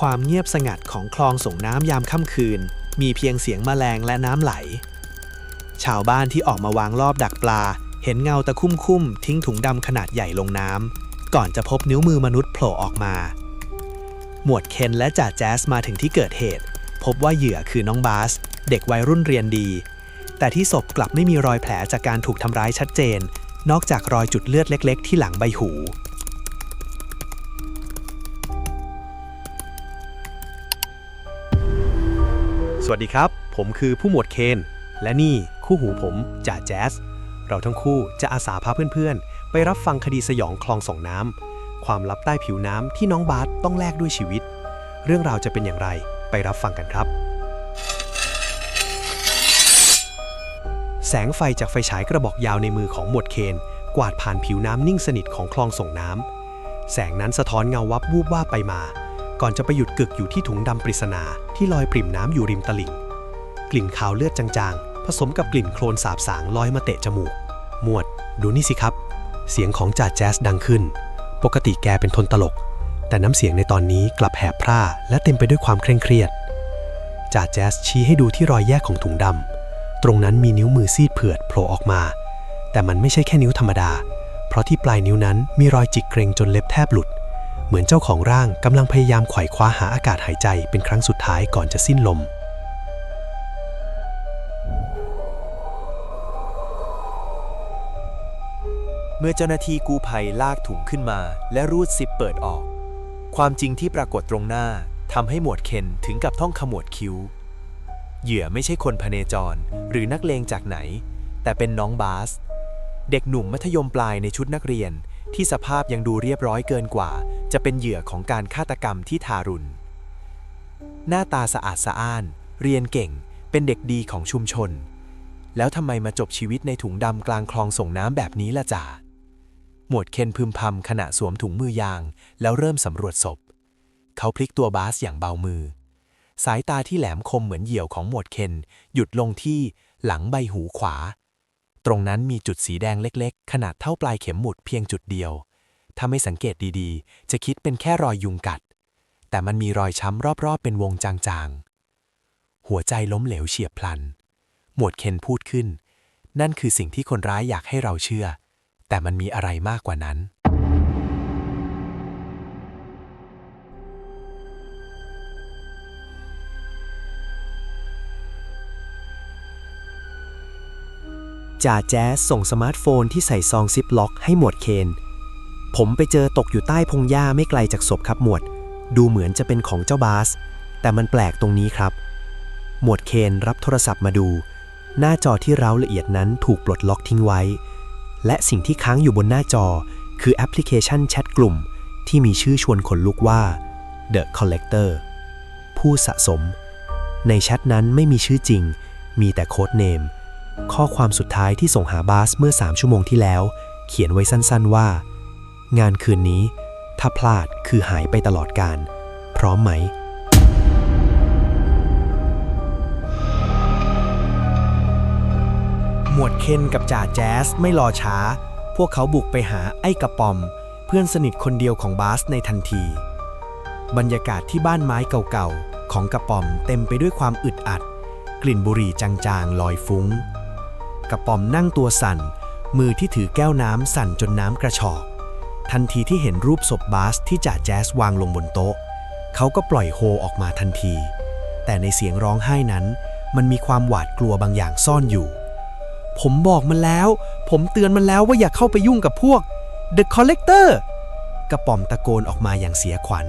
ความเงียบสงัดของคลองส่งน้ำยามค่ำคืน มีเพียงเสียงแมลงและน้ำไหล ชาวบ้านที่ออกมาวางรอบดักปลา เห็นเงาตะคุ่มคุ่มทิ้งถุงดำขนาดใหญ่ลงน้ำก่อนจะพบนิ้วมือมนุษย์โผล่ออกมา หมวดเคนและจ่าแจ๊สมาถึงที่เกิดเหตุ พบว่าเหยื่อคือน้องบาส เด็กวัยรุ่นเรียนดี แต่ที่ศพกลับไม่มีรอยแผลจากการถูกทำร้ายชัดเจน นอกจากรอยจุดเลือดเล็ก ๆ ที่หลังใบหู วัสดีครับ ผมคือผู้หมวดเคน และนี่คู่หูผมจ่าแจ๊ส เราทั้งคู่จะอาสาพาเพื่อนๆ ไปรับฟังคดีสยองคลองส่งน้ำ ความลับใต้ผิวน้ำที่น้องบาสต้องแลกด้วยชีวิต เรื่องราวจะเป็นอย่างไรไปรับฟังกันครับ แสงไฟจากไฟฉายกระบอกยาวในมือของหมวดเคน กวาดผ่านผิวน้ำนิ่งสนิทของคลองส่งน้ำ แสงนั้นสะท้อนเงาวับวูบว่าไปมา ก่อนจะไปหยุดกึกอยู่ที่ถุงดำปริศนาที่ลอยปริ่มน้ำอยู่ริมตลิ่ง กลิ่นคาวเลือดจางๆ ผสมกับกลิ่นโคลนสาบสางลอยมาเตะจมูก หมวด ดูนี่สิครับ เสียงของจ่าแจ๊สดังขึ้น ปกติแกเป็นคนตลก แต่น้ำเสียงในตอนนี้กลับแหบพร่า และเต็มไปด้วยความเคร่งเครียดจ่าแจ๊สชี้ให้ดูที่รอยแยกของถุงดำตรงนั้นมีนิ้วมือซีดเผือดโผล่ออกมา แต่มันไม่ใช่แค่นิ้วธรรมดา เพราะที่ปลายนิ้วนั้นมีรอยจิกเกรงจนเล็บแทบหลุด เหมือนเจ้าของร่างกำลังพยายามไขว่คว้าหาอากาศหายใจเป็นครั้งสุดท้ายก่อนจะสิ้นลม เมื่อเจ้าหน้าที่กู้ภัยลากถุงขึ้นมา และรูดซิปเปิดออก ความจริงที่ปรากฏตรงหน้าทำให้หมวดเคนถึงกับต้องขมวดคิ้ว เหยื่อไม่ใช่คนพเนจร หรือนักเลงจากไหน แต่เป็นน้องบาส เด็กหนุ่มมัธยมปลายในชุดนักเรียน ที่สภาพยังดูเรียบร้อยเกินกว่า จะเป็นเหยื่อของการฆาตกรรมที่ทารุณ หน้าตาสะอาดสะอ้าน เรียนเก่ง เป็นเด็กดีของชุมชน แล้วทำไมมาจบชีวิตในถุงดำกลางคลองส่งน้ำแบบนี้ล่ะจ่าหมวดเคนพึมพำขณะสวมถุงมือยาง แล้วเริ่มสำรวจศพ เขาพลิกตัวบาสอย่างเบามือ สายตาที่แหลมคมเหมือนเหยี่ยวของหมวดเคนหยุดลงที่หลังใบหูขวา ตรงนั้นมีจุดสีแดงเล็ก ๆ ขนาดเท่าปลายเข็มหมุดเพียงจุดเดียว ถ้าไม่สังเกตดีๆ จะคิดเป็นแค่รอยยุงกัด แต่มันมีรอยช้ำรอบๆ เป็นวงจางๆ หัวใจล้มเหลวเฉียบพลัน หมวดเคนพูดขึ้น นั่นคือสิ่งที่คนร้ายอยากให้เราเชื่อ แต่มันมีอะไรมากกว่านั้น จ่าแจ๊สส่งสมาร์ทโฟนที่ใส่ซองซิปล็อกให้หมวดเคน ผมไปเจอตกอยู่ใต้พงหญ้าไม่ไกลจากศพครับหมวด ดูเหมือนจะเป็นของเจ้าบาส แต่มันแปลกตรงนี้ครับ หมวดเคนรับโทรศัพท์มาดู หน้าจอที่เร้าละเอียดนั้นถูกปลดล็อกทิ้งไว้ และสิ่งที่ค้างอยู่บนหน้าจอ คือแอปพลิเคชันแชทกลุ่ม ที่มีชื่อชวนขนลุกว่า The Collector ผู้สะสม ในแชทนั้นไม่มีชื่อจริง มีแต่โค้ดเนมข้อความสุดท้ายที่ส่งหาบาสเมื่อ 3 ชั่วโมงที่แล้ว เขียนไว้สั้นๆว่า งานคืนนี้ ถ้าพลาดคือหายไปตลอดการ พร้อมไหม หมวดเคนกับจ่าแจ๊สไม่รอช้า พวกเขาบุกไปหาไอ้กระปอม เพื่อนสนิทคนเดียวของบาสในทันที บรรยากาศที่บ้านไม้เก่าๆ ของกระปอมเต็มไปด้วยความอึดอัด กลิ่นบุหรี่จางๆลอยฟุ้ง กระปอมนั่งตัวสั่น มือที่ถือแก้วน้ำสั่นจนน้ำกระชอก ทันทีที่เห็นรูปศพบาสที่จ่าแจ๊สวางลงบนโต๊ะ เขาก็ปล่อยโฮออกมาทันที แต่ในเสียงร้องไห้นั้น มันมีความหวาดกลัวบางอย่างซ่อนอยู่ ผมบอกมันแล้ว ผมเตือนมันแล้วว่าอย่าเข้าไปยุ่งกับพวก The Collector กระป๋อมตะโกนออกมาอย่างเสียขวัญ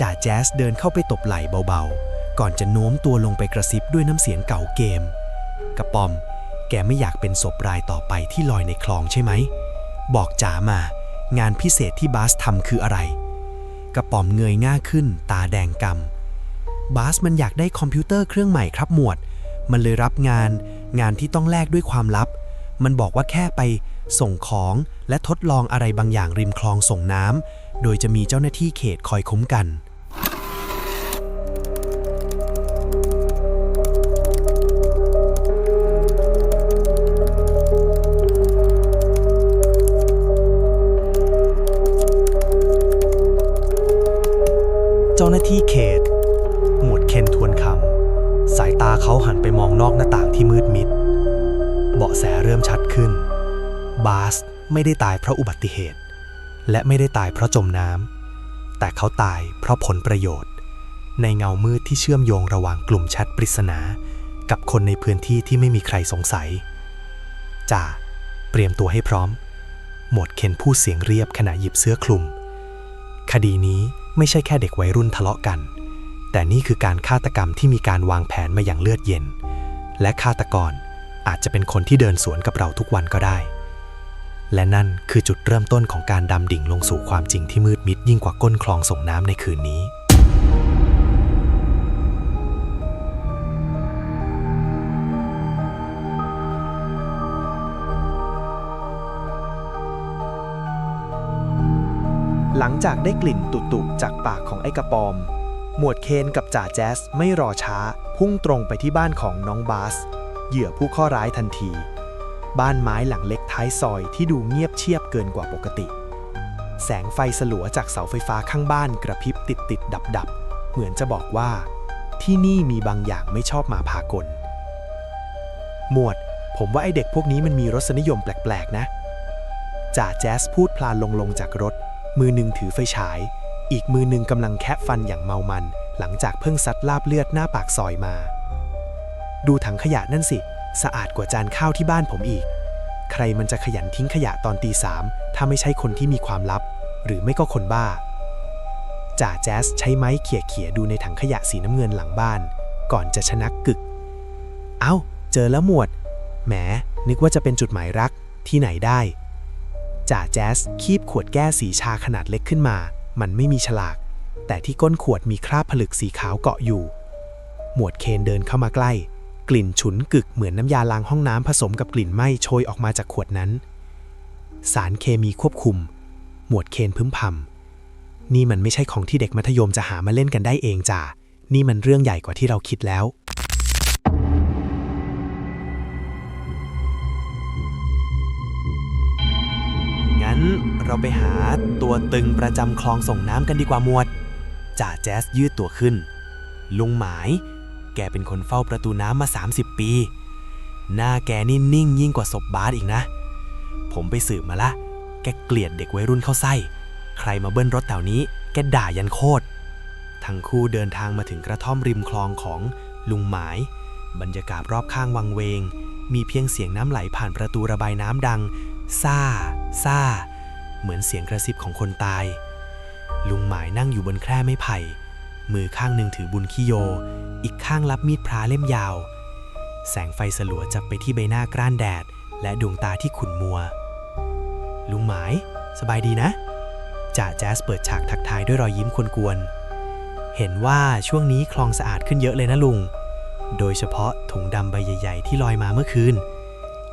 จ่าแจ๊สเดินเข้าไปตบไหล่เบาๆ ก่อนจะโน้มตัวลงไปกระซิบด้วยน้ำเสียงเก่าเกม กระป๋อม แกไม่อยากเป็นศพรายต่อไปที่ลอยในคลองใช่ไหม บอกจ๋ามา งานพิเศษที่บาสทำคืออะไร กระป๋อมเงยหน้าขึ้น ตาแดงกำบาสมันอยากได้คอมพิวเตอร์เครื่องใหม่ครับหมวด มันเลยรับงาน งานที่ต้องแลกด้วยความลับ มันบอกว่าแค่ไปส่งของและทดลองอะไรบางอย่างริมคลองส่งน้ำโดยจะมีเจ้าหน้าที่เขตคอยคุ้มกัน จ้าหน้าที่เขต หมวดเคนทวนคำสายตาเขาหันไปมองนอกหน้าต่างที่มืดมิด เบาะแสเริ่มชัดขึ้น บาสไม่ได้ตายเพราะอุบัติเหตุ และไม่ได้ตายเพราะจมน้ำแต่เขาตายเพราะผลประโยชน์ ในเงามืดที่เชื่อมโยงระหว่างกลุ่มแชทปริศนา กับคนในพื้นที่ที่ไม่มีใครสงสัยจ่าเตรียมตัวให้พร้อม หมวดเคนพูดเสียงเรียบขณะหยิบเสื้อคลุม คดีนี้ ไม่ใช่แค่เด็กวัยรุ่นทะเลาะกัน แต่นี่คือการฆาตกรรมที่มีการวางแผนมาอย่างเลือดเย็น และฆาตกรอาจจะเป็นคนที่เดินสวนกับเราทุกวันก็ได้ และนั่นคือจุดเริ่มต้นของการดำดิ่งลงสู่ความจริงที่มืดมิดยิ่งกว่าก้นคลองส่งน้ำในคืนนี้ หลังจากได้กลิ่นตุๆจากปากของไอ้กระปอม หมวดเคนกับจ่าแจ๊สไม่รอช้า พุ่งตรงไปที่บ้านของน้องบาส เหยื่อผู้ข้อร้ายทันที บ้านไม้หลังเล็กท้ายซอยที่ดูเงียบเชียบเกินกว่าปกติ แสงไฟสลัวจากเสาไฟฟ้าข้างบ้านกระพริบติดติดดับดับเหมือนจะบอกว่า ที่นี่มีบางอย่างไม่ชอบมาพากล หมวด ผมว่าไอเด็กพวกนี้มันมีรสนิยมแปลกๆนะจ่าแจ๊สพูดพลานลงลงจากรถ มือหนึ่งถือไฟฉาย อีกมือหนึ่งกำลังแคะฟันอย่างเมามัน หลังจากเพิ่งซัดลาบเลือดหน้าปากซอยมา ดูถังขยะนั่นสิ สะอาดกว่าจานข้าวที่บ้านผมอีก ใครมันจะขยันทิ้งขยะตอนตีสามถ้าไม่ใช่คนที่มีความลับ หรือไม่ก็คนบ้าจ่าแจ๊สใช้ไม้เขี่ยเขี่ยๆดูในถังขยะสีน้ำเงินหลังบ้าน ก่อนจะชนักกึก เอ้า เจอแล้วหมวด แหม นึกว่าจะเป็นจุดหมายรักที่ไหนได้ จ่าแจ๊สคีบขวดแก้สีชาขนาดเล็กขึ้นมา มันไม่มีฉลาก แต่ที่ก้นขวดมีคราบผลึกสีขาวเกาะอยู่ หมวดเคนเดินเข้ามาใกล้ กลิ่นฉุนกึกเหมือนน้ำยาล้างห้องน้ำผสมกับกลิ่นไหม้โชยออกมาจากขวดนั้น สารเคมีควบคุม หมวดเคนพึมพำนี่มันไม่ใช่ของที่เด็กมัธยมจะหามาเล่นกันได้เองจ่านี่มันเรื่องใหญ่กว่าที่เราคิดแล้ว เราไปหาตัวตึงประจำคลองส่งน้ำกันดีกว่าหมวด จ่าแจ๊สยืดตัวขึ้น ลุงหมาย แกเป็นคนเฝ้าประตูน้ำมา 30 ปี หน้าแกนี่นิ่งยิ่งกว่าศพบาสอีกนะ ผมไปสืบมาละ แกเกลียดเด็กวัยรุ่นเข้าไส้ ใครมาเบิ้ลรถแถวนี้ แกด่ายันโคตร ทั้งคู่เดินทางมาถึงกระท่อมริมคลองของลุงหมาย บรรยากาศรอบข้างวังเวง มีเพียงเสียงน้ำไหลผ่านประตูระบายน้ำดัง ซ่า ซ่า เหมือนเสียงกระซิบของคนตาย ลุงหมายนั่งอยู่บนแคร่ไม้ไผ่ มือข้างหนึ่งถือบุญขี้โย อีกข้างรับมีดพระเล่มยาว แสงไฟสลัวจับไปที่ใบหน้ากร้านแดด และดวงตาที่ขุ่นมัว ลุงหมาย สบายดีนะจ่าแจ๊สเปิดฉากทักทายด้วยรอยยิ้มกวนๆเห็นว่าช่วงนี้คลองสะอาดขึ้นเยอะเลยนะลุง โดยเฉพาะถุงดำใบใหญ่ ๆ ที่ลอยมาเมื่อคืน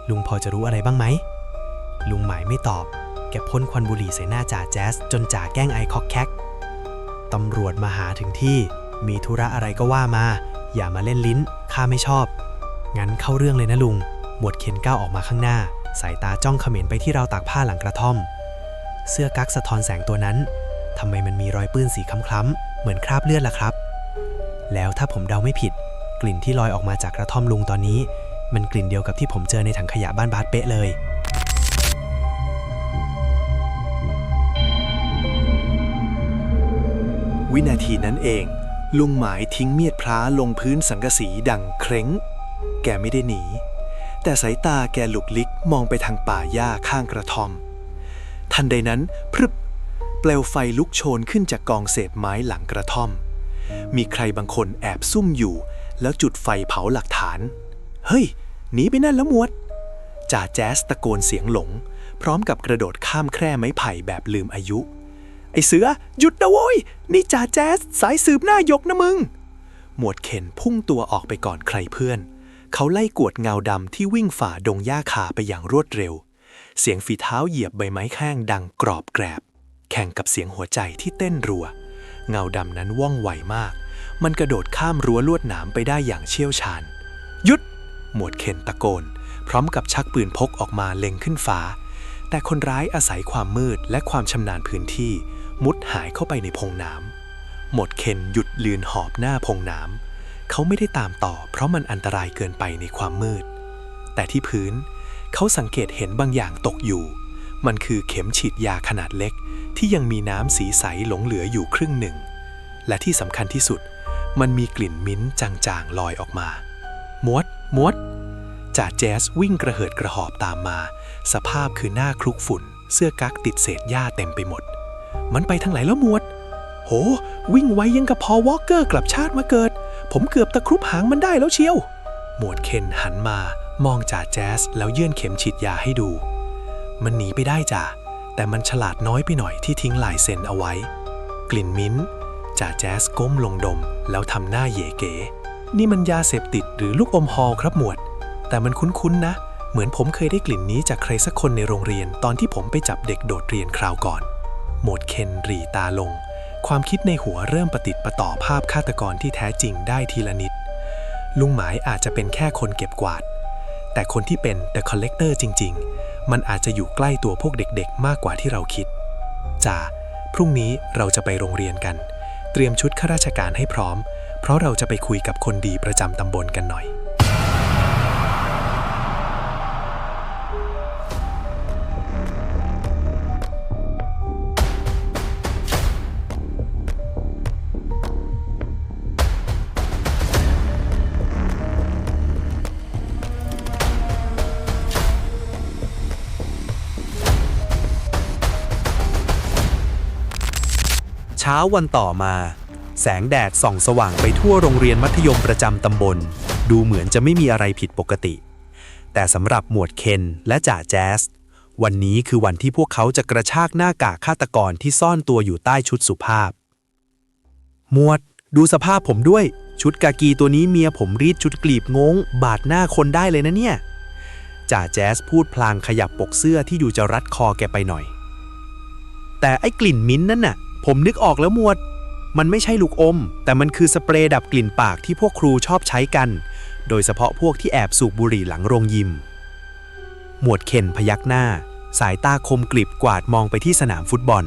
ลุงพอจะรู้อะไรบ้างไหมลุงหมายไม่ตอบ แกพ่นควันบุหรี่ใส่หน้าจ่าแจ๊สจนจ่าแกล้งไอคอกแคกตำรวจมาหาถึงที่มีธุระอะไรก็ว่ามา อย่ามาเล่นลิ้นข้าไม่ชอบ งั้นเข้าเรื่องเลยนะลุง หมวดเข็นก้าวออกมาข้างหน้า สายตาจ้องเขม็นไปที่ราวตากผ้าหลังกระท่อม เสื้อกั๊กสะท้อนแสงตัวนั้นทำไมมันมีรอยปื้นสีคล้ำๆเหมือนคราบเลือดล่ะครับ แล้วถ้าผมเดาไม่ผิด กลิ่นที่ลอยออกมาจากกระท่อมลุงตอนนี้ มันกลิ่นเดียวกับที่ผมเจอในถังขยะบ้านบาสเป๊ะเลย วินาทีนั้นเอง ลุงหมายทิ้งเมียดพร้าลงพื้นสังกะสีดังเคร้ง แกไม่ได้หนี แต่สายตาแกหลุกลิกมองไปทางป่าหญ้าข้างกระท่อม ทันใดนั้นพรึบ เปลวไฟลุกโชนขึ้นจากกองเศษไม้หลังกระท่อม มีใครบางคนแอบซุ่มอยู่ แล้วจุดไฟเผาหลักฐาน เฮ้ยหนีไปนั่นแล้วหมวดจ่าแจ๊สตะโกนเสียงหลง พร้อมกับกระโดดข้ามแคร่ไม้ไผ่แบบลืมอายุ ไอเสือ หยุดนะโว้ย นี่จ่าแจ๊สสายสืบหน้ายกนะมึง หมวดเข็นพุ่งตัวออกไปก่อนใครเพื่อน เขาไล่กวดเงาดำที่วิ่งฝ่าดงหญ้าคาไปอย่างรวดเร็ว เสียงฝีเท้าเหยียบใบไม้แข้งดังกรอบแกรบ แข่งกับเสียงหัวใจที่เต้นรัว เงาดำนั้นว่องไวมาก มันกระโดดข้ามรั้วลวดหนามไปได้อย่างเชี่ยวชาญ หยุด หมวดเข็นตะโกน พร้อมกับชักปืนพกออกมาเล็งขึ้นฟ้าแต่คนร้ายอาศัยความมืดและความชำนาญพื้นที่ มุดหายเข้าไปในพงน้ำหมดเคนหยุดลืนหอบหน้าพงน้ำเขาไม่ได้ตามต่อ เพราะมันอันตรายเกินไปในความมืด แต่ที่พื้น เขาสังเกตเห็นบางอย่างตกอยู่ มันคือเข็มฉีดยาขนาดเล็ก ที่ยังมีน้ำสีใสหลงเหลืออยู่ครึ่งหนึ่ง และที่สำคัญที่สุด มันมีกลิ่นมิ้นท์จางๆลอยออกมามวดมวดจ่าแจ๊สวิ่งกระเหิดกระหอบตามมา สภาพคือหน้าคลุกฝุ่น เสื้อกั๊กติดเศษหญ้าเต็มไปหมด มันไปทางไหนแล้วหมวด โห วิ่งไวยังกับพอวอลเกอร์กลับชาติมาเกิด ผมเกือบตะครุบหางมันได้แล้วเชียว หมวดเคนหันมามองจ่าแจ๊สแล้วยื่นเข็มฉีดยาให้ดู มันหนีไปได้จ่าแต่มันฉลาดน้อยไปหน่อยที่ทิ้งลายเซ็นเอาไว้ กลิ่นมิ้นท์จ่าแจ๊สก้มลงดม แล้วทำหน้าเย่เก๋นี่มันยาเสพติดหรือลูกอมฮอลครับหมวด แต่มันคุ้นๆนะ เหมือนผมเคยได้กลิ่นนี้จากใครสักคนในโรงเรียนตอนที่ผมไปจับเด็กโดดเรียนคราวก่อน หมดเคนรีตาลง ความคิดในหัวเริ่มประติดประต่อภาพฆาตกรที่แท้จริงได้ทีละนิด ลุงหมายอาจจะเป็นแค่คนเก็บกวาด แต่คนที่เป็น The Collector จริง ๆ มันอาจจะอยู่ใกล้ตัวพวกเด็กๆ มากกว่าที่เราคิดจ่าพรุ่งนี้เราจะไปโรงเรียนกัน เตรียมชุดข้าราชการให้พร้อม เพราะเราจะไปคุยกับคนดีประจำตำบลกันหน่อย ช้าวันต่อมา แสงแดดส่องสว่างไปทั่วโรงเรียนมัธยมประจำตำบล ดูเหมือนจะไม่มีอะไรผิดปกติ แต่สำหรับหมวดเคนและจ่าแจ๊สวันนี้คือวันที่พวกเขาจะกระชากหน้ากากฆาตกรที่ซ่อนตัวอยู่ใต้ชุดสุภาพ หมวด ดูสภาพผมด้วย ชุดกากีตัวนี้เมียผมรีดชุดกลีบงง บาดหน้าคนได้เลยนะเนี่ยจ่าแจ๊สพูดพลางขยับปกเสื้อที่ดูจะรัดคอแกไปหน่อย แต่ไอ้กลิ่นมิ้นท์นั่นน่ะ ผมนึกออกแล้วหมวด มันไม่ใช่ลูกอม แต่มันคือสเปรย์ดับกลิ่นปากที่พวกครูชอบใช้กัน โดยเฉพาะพวกที่แอบสูบบุหรี่หลังโรงยิม หมวดเคนพยักหน้า สายตาคมกริบกวาดมองไปที่สนามฟุตบอล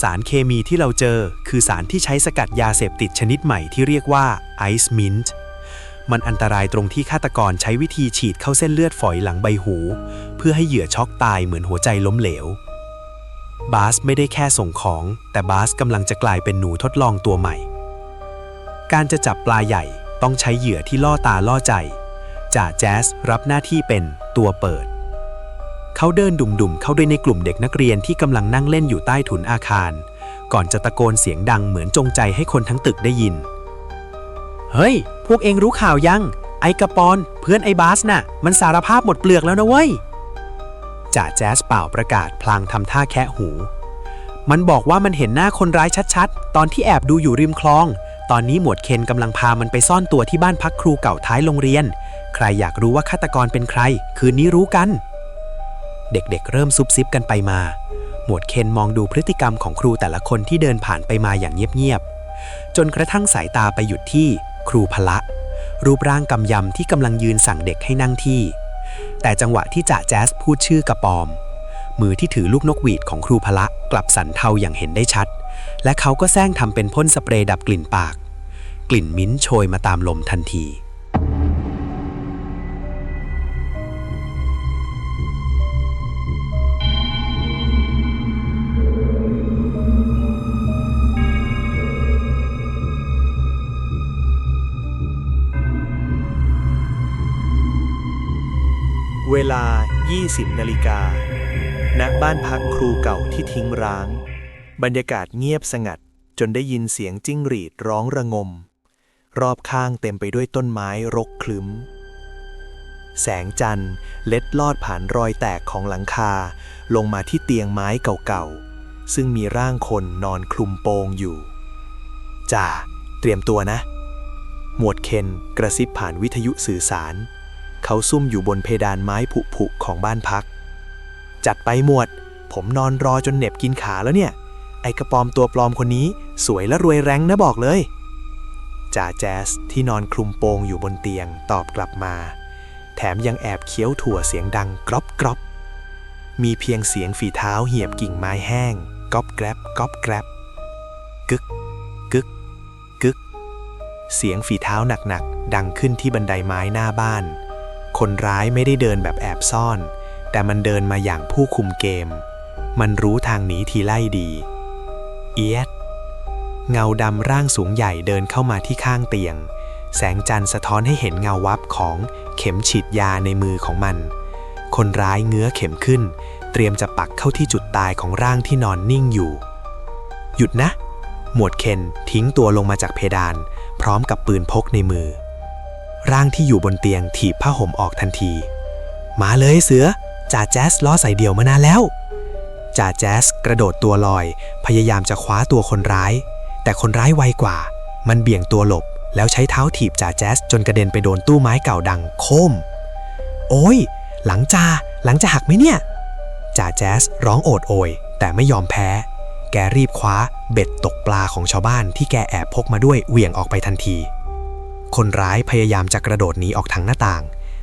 สารเคมีที่เราเจอคือสารที่ใช้สกัดยาเสพติดชนิดใหม่ที่เรียกว่าไอซ์มินต์มันอันตรายตรงที่ฆาตกรใช้วิธีฉีดเข้าเส้นเลือดฝอยหลังใบหู เพื่อให้เหยื่อช็อกตายเหมือนหัวใจล้มเหลว บาสไม่ได้แค่ส่งของ แต่บาสกำลังจะกลายเป็นหนูทดลองตัวใหม่ การจะจับปลาใหญ่ต้องใช้เหยื่อที่ล่อตาล่อใจ จ่าแจ๊สรับหน้าที่เป็นตัวเปิด เขาเดินดุ่มๆเข้าด้วยในกลุ่มเด็กนักเรียนที่กำลังนั่งเล่นอยู่ใต้ถุนอาคาร ก่อนจะตะโกนเสียงดังเหมือนจงใจให้คนทั้งตึกได้ยิน เฮ้ย พวกเองรู้ข่าวยัง ไอกระปอน เพื่อนไอบาสน่ะ มันสารภาพหมดเปลือกแล้วนะเว้ย จ่าแจ๊สเป่าประกาศพลางทำท่าแคะหู มันบอกว่ามันเห็นหน้าคนร้ายชัดๆ ตอนที่แอบดูอยู่ริมคลอง ตอนนี้หมวดเคนกำลังพามันไปซ่อนตัวที่บ้านพักครูเก่าท้ายโรงเรียน ใครอยากรู้ว่าฆาตกรเป็นใคร คืนนี้รู้กัน เด็กๆเริ่มซุบซิบกันไปมา หมวดเคนมองดูพฤติกรรมของครูแต่ละคนที่เดินผ่านไปมาอย่างเงียบๆ จนกระทั่งสายตาไปหยุดที่ ครูพละ รูปร่างกำยำที่กำลังยืนสั่งเด็กให้นั่งที่ แต่จังหวะที่จ่าแจ๊สพูดชื่อกระปอม มือที่ถือลูกนกหวีดของครูพละกลับสั่นเทาอย่างเห็นได้ชัด และเขาก็แซงทำเป็นพ่นสเปรย์ดับกลิ่นปาก กลิ่นมิ้นโชยมาตามลมทันที เวลา 20 นาฬิกา ณ บ้านพักครูเก่าที่ทิ้งร้าง บรรยากาศเงียบสงัดจนได้ยินเสียงจิ้งหรีดร้องระงม รอบข้างเต็มไปด้วยต้นไม้รกคลึ้ม แสงจันทร์เล็ดลอดผ่านรอยแตกของหลังคา ลงมาที่เตียงไม้เก่าๆ ซึ่งมีร่างคนนอนคลุมโปงอยู่จ่าเตรียมตัวนะ หมวดเคนกระซิบผ่านวิทยุสื่อสาร เขาซุ่มอยู่บนเพดานไม้ผุๆของบ้านพัก จัดไปหมวด ผมนอนรอจนเหน็บกินขาแล้วเนี่ย ไอกระปอมตัวปลอมคนนี้สวยและรวยแรงนะบอกเลย จ่าแจ๊สที่นอนคลุมโปงอยู่บนเตียงตอบกลับมา แถมยังแอบเคี้ยวถั่วเสียงดังกรอบกรอบมีเพียงเสียงฝีเท้าเหยียบกิ่งไม้แห้งก๊อบแกรบก๊อบแกรบกึกเสียงฝีเท้าหนักๆ ดังขึ้นที่บันไดไม้หน้าบ้าน คนร้ายไม่ได้เดินแบบแอบซ่อน แต่มันเดินมาอย่างผู้คุมเกม มันรู้ทางหนีทีไล่ดี เอียด เงาดำร่างสูงใหญ่เดินเข้ามาที่ข้างเตียง แสงจันทร์สะท้อนให้เห็นเงาวับของเข็มฉีดยาในมือของมัน คนร้ายเงื้อเข็มขึ้น เตรียมจะปักเข้าที่จุดตายของร่างที่นอนนิ่งอยู่ หยุดนะ หมวดเคนทิ้งตัวลงมาจากเพดาน พร้อมกับปืนพกในมือ ร่างที่อยู่บนเตียงถีบผ้าห่มออกทันที มาเลยเสือจ่าแจ๊สล้อใส่เดี่ยวมานานแล้วจ่าแจ๊สกระโดดตัวลอย พยายามจะคว้าตัวคนร้าย แต่คนร้ายไวกว่า มันเบี่ยงตัวหลบ แล้วใช้เท้าถีบจ่าแจ๊สจนกระเด็นไปโดนตู้ไม้เก่าดังโคม โอ้ย หลังจ่าหลังจะหักไหมเนี่ยจ่าแจ๊สร้องโอดโอย แต่ไม่ยอมแพ้ แกรีบคว้าเบ็ดตกปลาของชาวบ้านที่แกแอบพกมาด้วยเหวี่ยงออกไปทันที คนร้ายพยายามจะกระโดดหนีออกทางหน้าต่าง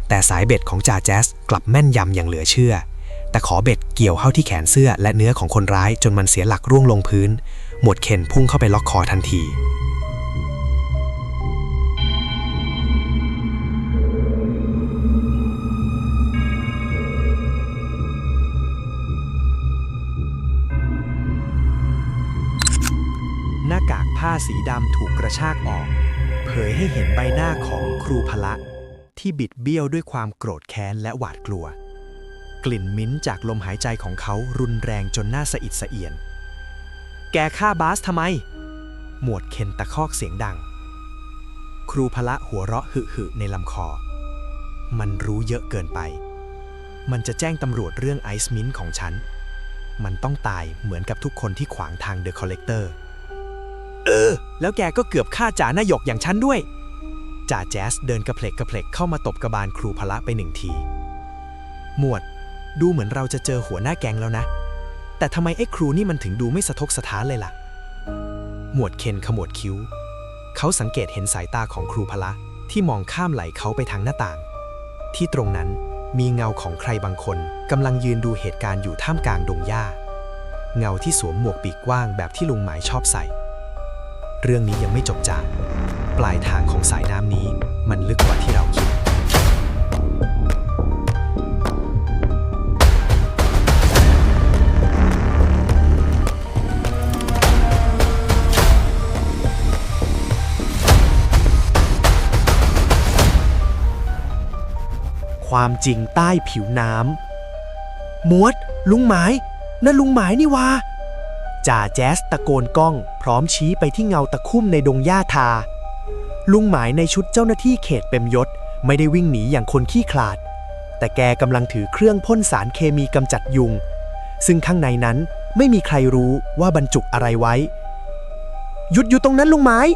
แต่สายเบ็ดของจ่าแจ๊สกลับแม่นยำอย่างเหลือเชื่อ แต่ขอเบ็ดเกี่ยวเข้าที่แขนเสื้อและเนื้อของคนร้ายจนมันเสียหลักร่วงลงพื้น หมวดเคนพุ่งเข้าไปล็อกคอทันทีหน้ากากผ้าสีดำถูกกระชากออก ผยให้เห็นใบหน้าของครูพละ ที่บิดเบี้ยวด้วยความโกรธแค้นและหวาดกลัว กลิ่นมิ้นท์จากลมหายใจของเขารุนแรงจนหน้าสะอิดสะเอียน แกฆ่าบาสทำไม หมวดเคนตะคอกเสียงดัง ครูพละหัวเราะหึหึในลำคอ มันรู้เยอะเกินไป มันจะแจ้งตำรวจเรื่องไอซ์มิ้นท์ของฉัน มันต้องตายเหมือนกับทุกคนที่ขวางทางเดอะคอลเลกเตอร์ เออ แล้วแกก็เกือบฆ่าจ่าหน้าหยกอย่างฉันด้วย จ่าแจ๊สเดินกระเพลกกระเพลกเข้ามาตบกระบาลครูพละไปหนึ่งที หมวด ดูเหมือนเราจะเจอหัวหน้าแก๊งแล้วนะ แต่ทำไมไอ้ครูนี่มันถึงดูไม่สะทกสะท้านเลยล่ะ หมวดเคนขมวดคิ้ว เขาสังเกตเห็นสายตาของครูพละที่มองข้ามไหลเขาไปทางหน้าต่าง ที่ตรงนั้นมีเงาของใครบางคนกำลังยืนดูเหตุการณ์อยู่ท่ามกลางดงหญ้า เงาที่สวมหมวกปีกกว้างแบบที่ลุงหมายชอบใส่ เรื่องนี้ยังไม่จบจาก ปลายทางของสายน้ำนี้มันลึกกว่าที่เราคิด ความจริงใต้ผิวน้ำมวด ลุงหมายนั่นลุงหมายนี่วา จ่าแจ๊สตะโกนก้อง พร้อมชี้ไปที่เงาตะคุ่มในดงหญ้าทา ลุงหมายในชุดเจ้าหน้าที่เขตเต็มยศ ไม่ได้วิ่งหนีอย่างคนขี้ขลาด แต่แกกำลังถือเครื่องพ่นสารเคมีกำจัดยุง ซึ่งข้างในนั้นไม่มีใครรู้ว่าบรรจุอะไรไว้ หยุดอยู่ตรงนั้นลุงหมาย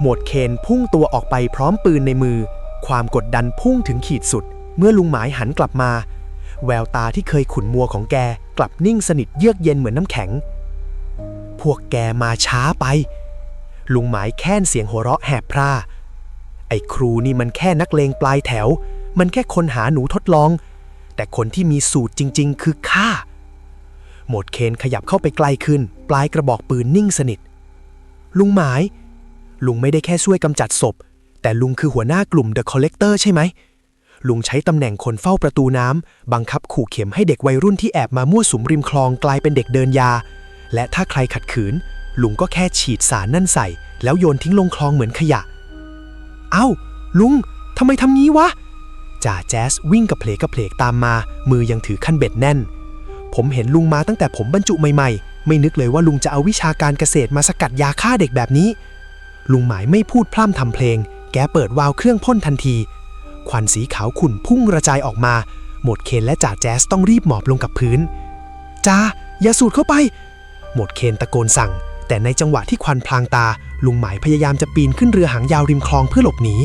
หมวดเคนพุ่งตัวออกไปพร้อมปืนในมือ ความกดดันพุ่งถึงขีดสุด เมื่อลุงหมายหันกลับมา แววตาที่เคยขุนมัวของแกกลับนิ่งสนิทเยือกเย็นเหมือนน้ำแข็ง พวกแกมาช้าไป ลุงหมายแค้นเสียงหัวเราะแหบพร่า ไอ้ครูนี่มันแค่นักเลงปลายแถว มันแค่คนหาหนูทดลอง แต่คนที่มีสูตรจริง ๆ คือข้า หมดเคนขยับเข้าไปไกลขึ้น ปลายกระบอกปืนนิ่งสนิท ลุงหมาย ลุงไม่ได้แค่ช่วยกำจัดศพ แต่ลุงคือหัวหน้ากลุ่ม The Collector ใช่ไหมลุงใช้ตำแหน่งคนเฝ้าประตูน้ำ บังคับขู่เข็มให้เด็กวัยรุ่นที่แอบมามั่วสุมริมคลองกลายเป็นเด็กเดินยา และถ้าใครขัดขืน ลุงก็แค่ฉีดสารนั่นใส่ แล้วโยนทิ้งลงคลองเหมือนขยะ เอ้า ลุงทำไมทำงี้วะ จ่าแจ๊สวิ่งกระเพลกกระเพลกตามมา มือยังถือขั้นเบ็ดแน่น ผมเห็นลุงมาตั้งแต่ผมบรรจุใหม่ๆ ไม่นึกเลยว่าลุงจะเอาวิชาการเกษตรมาสกัดยาฆ่าเด็กแบบนี้ ลุงหมายไม่พูดพร่ำทำเพลง แกเปิดวาล์วเครื่องพ่นทันที ควันสีขาวขุ่นพุ่งกระจายออกมา หมดเคนและจ่าแจ๊สต้องรีบหมอบลงกับพื้น จ้าอย่าสูดเข้าไป หมดเคนตะโกนสั่ง แต่ในจังหวะที่ควันพลางตา ลุงหมายพยายามจะปีนขึ้นเรือหางยาวริมคลองเพื่อหลบหนี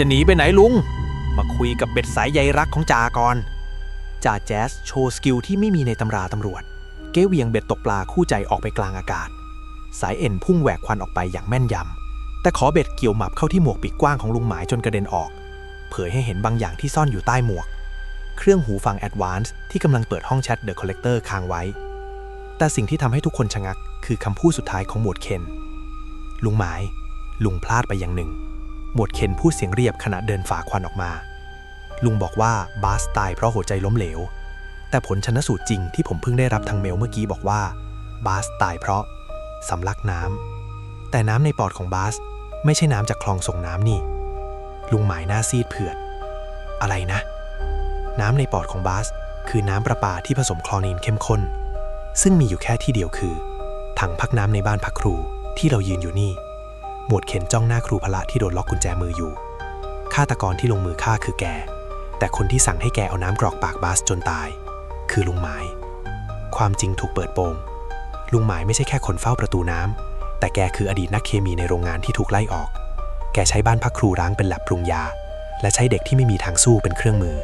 จะหนีไปไหนลุง มาคุยกับเบ็ดสายใยรักของจาก่อนจ่าแจ๊สโชว์สกิลที่ไม่มีในตำราตำรวจ เก้เวียงเบ็ดตกปลาคู่ใจออกไปกลางอากาศ สายเอ็นพุ่งแหวกควันออกไปอย่างแม่นยำ แต่ขอเบ็ดเกี่ยวหมับเข้าที่หมวกปีกกว้างของลุงหมายจนกระเด็นออก เผยให้เห็นบางอย่างที่ซ่อนอยู่ใต้หมวก เครื่องหูฟัง Advance ที่กำลังเปิดห้องแชท The Collector ค้างไว้ แต่สิ่งที่ทำให้ทุกคนชะงัก คือคำพูดสุดท้ายของหมวดเคน ลุงหมาย ลุงพลาดไปอย่างหนึ่ง หมวดเคนพูดเสียงเรียบขณะเดินฝ่าควันออกมา ลุงบอกว่าบาสตายเพราะหัวใจล้มเหลว แต่ผลชนสูตรจริงที่ผมเพิ่งได้รับทางเมลเมื่อกี้บอกว่า บาสตายเพราะสำลักน้ำแต่น้ำในปอดของบาสไม่ใช่น้ำจากคลองส่งน้ำนี่ ลุงหมายหน้าซีดเผือด อะไรนะ น้ำในปอดของบาสคือน้ำประปาที่ผสมคลอรีนเข้มข้น ซึ่งมีอยู่แค่ที่เดียวคือ ถังพักน้ำในบ้านพักครูที่เรายืนอยู่นี่ หมวดเข็นจ้องหน้าครูพละที่โดนล็อกกุญแจมืออยู่ฆาตกรที่ลงมือฆ่าคือแก แต่คนที่สั่งให้แกเอาน้ำกรอกปากบาสจนตาย คือลุงหมาย ความจริงถูกเปิดโปง ลุงหมายไม่ใช่แค่คนเฝ้าประตูน้ำ แต่แกคืออดีตนักเคมีในโรงงานที่ถูกไล่ออก แกใช้บ้านพักครูร้างเป็นแลบปรุงยา และใช้เด็กที่ไม่มีทางสู้เป็นเครื่องมือ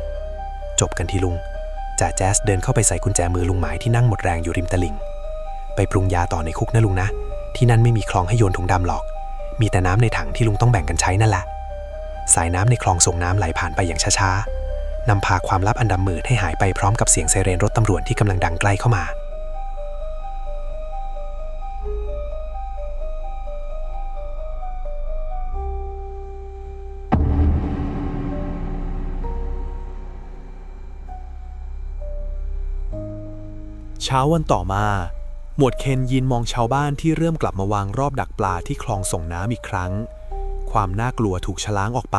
จบกันที่ลุงจ่าแจ๊สเดินเข้าไปใส่กุญแจมือลุงหมายที่นั่งหมดแรงอยู่ริมตลิ่ง ไปปรุงยาต่อในคุกนะลุงนะ ที่นั่นไม่มีคลองให้โยนถุงดำหรอก มีแต่น้ำในถังที่ลุงต้องแบ่งกันใช้นั่นแหละ สายน้ำในคลองส่งน้ำไหลผ่านไปอย่างช้าๆนำพาความลับอันดำมืดให้หายไปพร้อมกับเสียงไซเรนรถตำรวจที่กำลังดังใกล้เข้ามา เช้าวันต่อมา หมวดเคนยินมองชาวบ้านที่เริ่มกลับมาวางรอบดักปลาที่คลองส่งน้ำอีกครั้ง ความน่ากลัวถูกชะล้างออกไป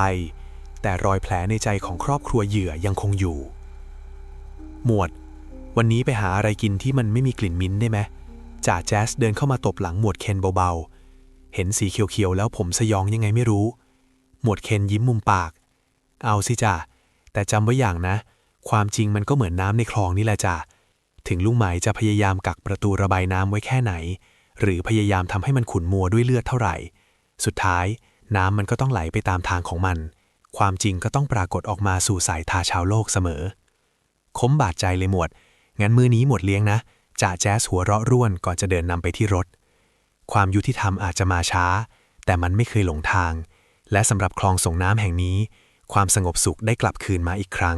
แต่รอยแผลในใจของครอบครัวเหยื่อยังคงอยู่ หมวด วันนี้ไปหาอะไรกินที่มันไม่มีกลิ่นมิ้นได้ไหมจ่าแจ๊สเดินเข้ามาตบหลังหมวดเคนเบาๆ เห็นสีเขียวๆแล้วผมสยองยังไงไม่รู้ หมวดเคนยิ้มมุมปาก เอาสิจ่าแต่จำไว้อย่างนะ ความจริงมันก็เหมือนน้ำในคลองนี่แหละจ่า ถึงลุงหมายจะพยายามกักประตูระบายน้ำไว้แค่ไหน หรือพยายามทำให้มันขุ่นมัวด้วยเลือดเท่าไหร่ สุดท้าย น้ำมันก็ต้องไหลไปตามทางของมัน ความจริงก็ต้องปรากฏออกมาสู่สายตาชาวโลกเสมอ คมบาดใจเลยหมวด งั้นมือนี้หมวดเลี้ยงนะจ่าแจ๊สหัวเราะร่วนก่อนจะเดินนำไปที่รถ ความยุติธรรมอาจจะมาช้า แต่มันไม่เคยหลงทาง และสำหรับคลองส่งน้ำแห่งนี้ ความสงบสุขได้กลับคืนมาอีกครั้ง